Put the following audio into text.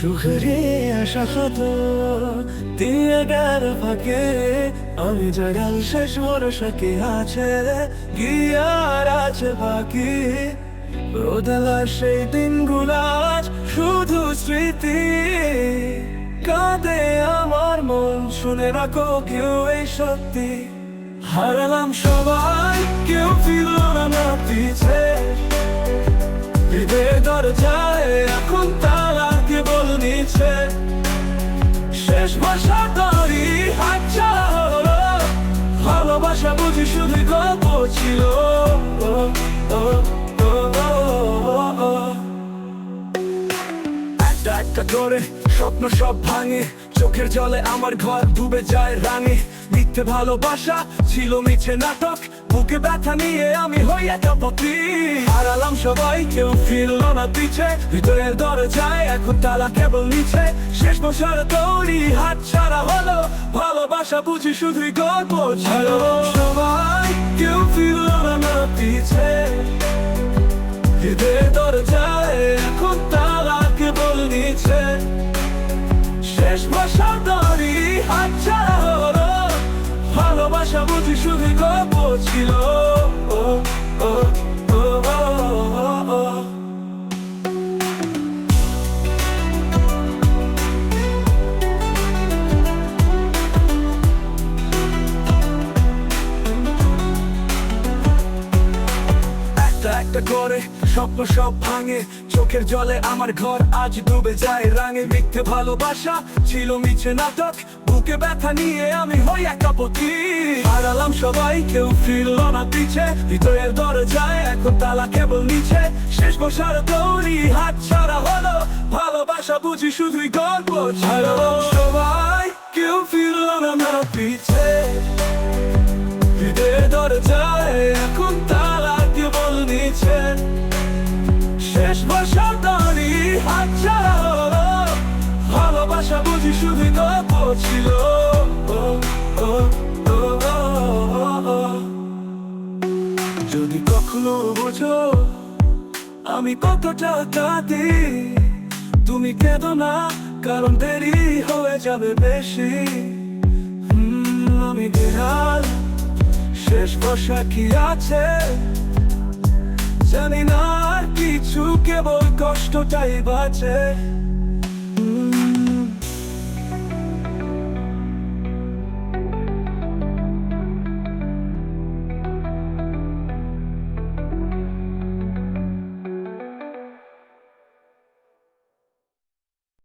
সুখরে আসা হতো গেল ফাঁকে আমি জাগাল শেষ ভরসাকে আছে? গিয়ার আছে বাকি। রোদেলার সেই দিনগুলো আজ শুধু স্মৃতি। কাঁদে আমার মন, শুনে রাখো কেউ এই সত্যি। হারালাম সবাই, কেউ ফিরল না না বুঝি শুধু গল্প ছিল। একটা একটা করে স্বপ্ন সব ভাঙে। চোখের জলে আমার ঘর ডুবে যায় রাঙে। মিথ্যে ভালোবাসা ছিল মিছে নাটক। বুকে ব্যথা নিয়ে আমি হই একা পত্রী হারালাম সবাই, কেউ ফিরল না পিছে। ভিতরের দরজায় এখন তালা কেবল নিচে। শেষ বছর তৈরি হাত ছাড়া হলো। ভালোবাসা বুঝি শুধুই গল্প ছিল সবাই, কেউ ফিরল না পিছে। হৃদয়ের দরজায় এখন তারা কেবল নিচে। ছিল ও, ও, ও, ও, ও, ও। একটা একটা করে স্বপ্ন সব ভাঙে। চোখের জলে আমার ঘর আজ ডুবে যায়। রাঙে মিথ্যে ভালোবাসা ছিল মিছে নাটক। বুকে ব্যথা নিয়ে আমি হই একা পতি হারালাম সবাই, কেউ ফিরল না পিছে। ভিতরের দরজায় এখন তালা কেবল নিচে। শেষ বসার দৌড়ি, হাত ছাড়া হলো। ভালোবাসা বুঝি শুধুই গল্প। হারালাম সবাই, কেউ ফিরল না পিছে। হৃদয়ের দরজায় এখন শুধু গল্প ছিল। যদি কখনো বোঝো, আমি কতটা কাঁদি। তুমি কেঁদো না, কারণ দেরি হয়ে যাবে বেশি। আমি বিড়াল শেষ বসা কি আছে? জানি না কিছু, কেবল কষ্টটাই বাঁচে।